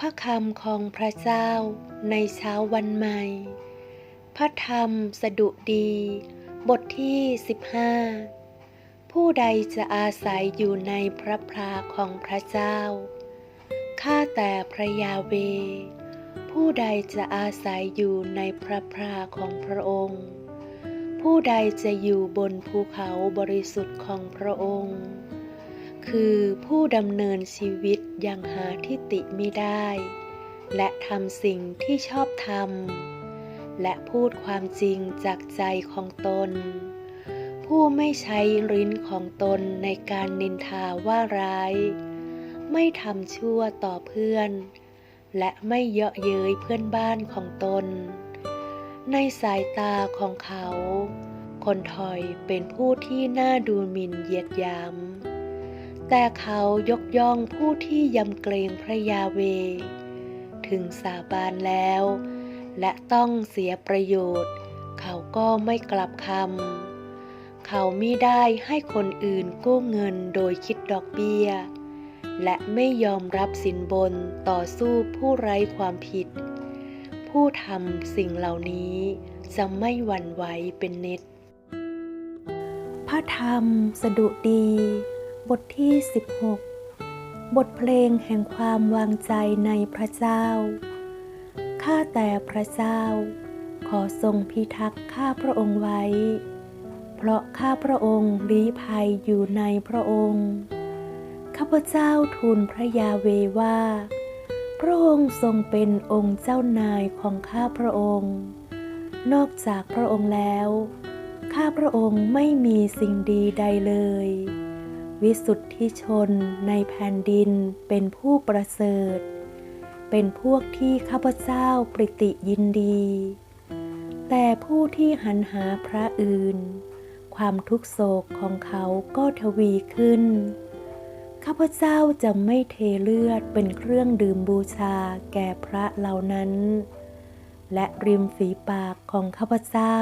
พระคำของพระเจ้าในเช้าวันใหม่ พระธรรมสดุดี บทที่ 15 ผู้ใดจะอาศัยอยู่ในพระพราของพระเจ้า ข้าแต่พระยาเว ผู้ใดจะอาศัยอยู่ในพระพราของพระองค์ ผู้ใดจะอยู่บนภูเขาบริสุทธิ์ของพระองค์ คือผู้ดำเนินชีวิตอย่างหาทิติไมิได้ และทำสิ่งที่ชอบทำและพูดความจริงจากใจของตน ผู้ไม่ใช้ลิ้นของตนในการนินทาว่าร้าย ไม่ทำชั่วต่อเพื่อน และไม่เยาะเย้ยเพื่อนบ้านของตน ในสายตาของเขา คนถอยเป็นผู้ที่น่าดูหมิ่นเหยียดหยาม แต่เขายกย่องผู้ที่ยำเกรงพระยาเว ถึงสาบานแล้ว และต้องเสียประโยชน์ เขาก็ไม่กลับคำ เขามิได้ให้คนอื่นกู้เงินโดยคิดดอกเบี้ย และไม่ยอมรับสินบนต่อสู้ผู้ไร้ความผิด ผู้ทำสิ่งเหล่านี้จะไม่หวั่นไหวเป็นนิดพระธรรมสะดุดี บทที่ 16 บทเพลงแห่งความวางใจในพระเจ้า ข้าแต่พระเจ้า ขอทรงพิทักษ์ข้าพระองค์ไว้ เพราะข้าพระองค์ลี้ภัยอยู่ในพระองค์ ข้าพเจ้าทูลพระยาเวว่า พระองค์ทรงเป็นองค์เจ้านายของข้าพระองค์ นอกจากพระองค์แล้ว ข้าพระองค์ไม่มีสิ่งดีใดเลย วิสุทธิชนในแผ่นดินเป็นผู้ประเสริฐ เป็นพวกที่ข้าพเจ้าปริติยินดี แต่ผู้ที่หันหาพระอื่น ความทุกโศกของเขาก็ทวีขึ้น ข้าพเจ้าจะไม่เทเลือดเป็นเครื่องดื่มบูชาแก่พระเหล่านั้น และริมฝีปากของข้าพเจ้า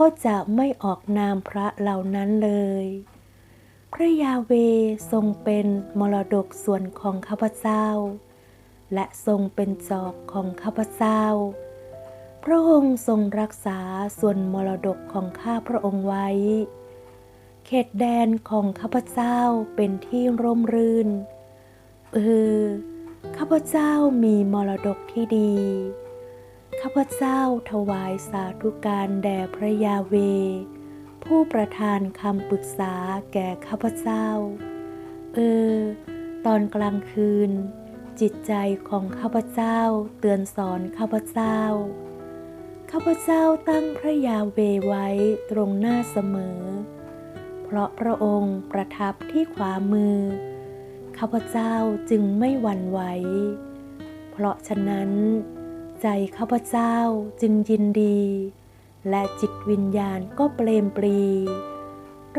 ก็จะไม่ออกนามพระเหล่านั้นเลย พระยาเวทรงเป็นมรดกส่วนของข้าพเจ้า และทรงเป็นจอบของข้าพเจ้า พระองค์ทรงรักษาส่วนมรดกของข้าพระองค์ไว้ เขตแดนของข้าพเจ้าเป็นที่ร่มรื่น เออ ข้าพเจ้ามีมรดกที่ดี ข้าพเจ้าถวายสาธุการแด่พระยาเว ผู้ประทานคำปรึกษาแก่ข้าพเจ้า เออ ตอนกลางคืน จิตใจของข้าพเจ้าเตือนสอนข้าพเจ้า ข้าพเจ้าตั้งพระยาเวไว้ตรงหน้าเสมอ เพราะพระองค์ประทับที่ขวามือ ข้าพเจ้าจึงไม่หวั่นไหว เพราะฉะนั้น ใจข้าพเจ้าจึงยินดี และจิตวิญญาณก็เปลมปรี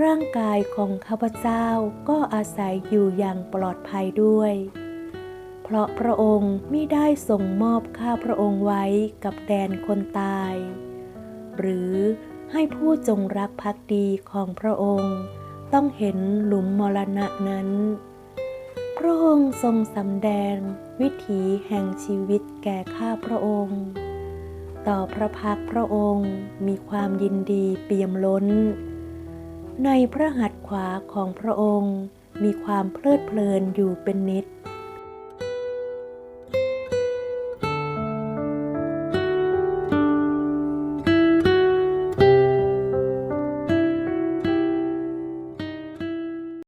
ร่างกายของข้าพเจ้าก็อาศัยอยู่อย่างปลอดภัยด้วย เพราะพระองค์ไม่ได้ทรงมอบข้าพระองค์ไว้กับแดนคนตาย หรือให้ผู้จงรักภักดีของพระองค์ ต้องเห็นหลุมมรณะนั้น พระองค์ทรงสำแดงวิถีแห่งชีวิตแก่ข้าพระองค์ ต่อพระพักพระองค์มีความยินดีเปี่ยมล้น ในพระหัตถ์ขวาของพระองค์มีความเพลิดเพลินอยู่เป็นนิด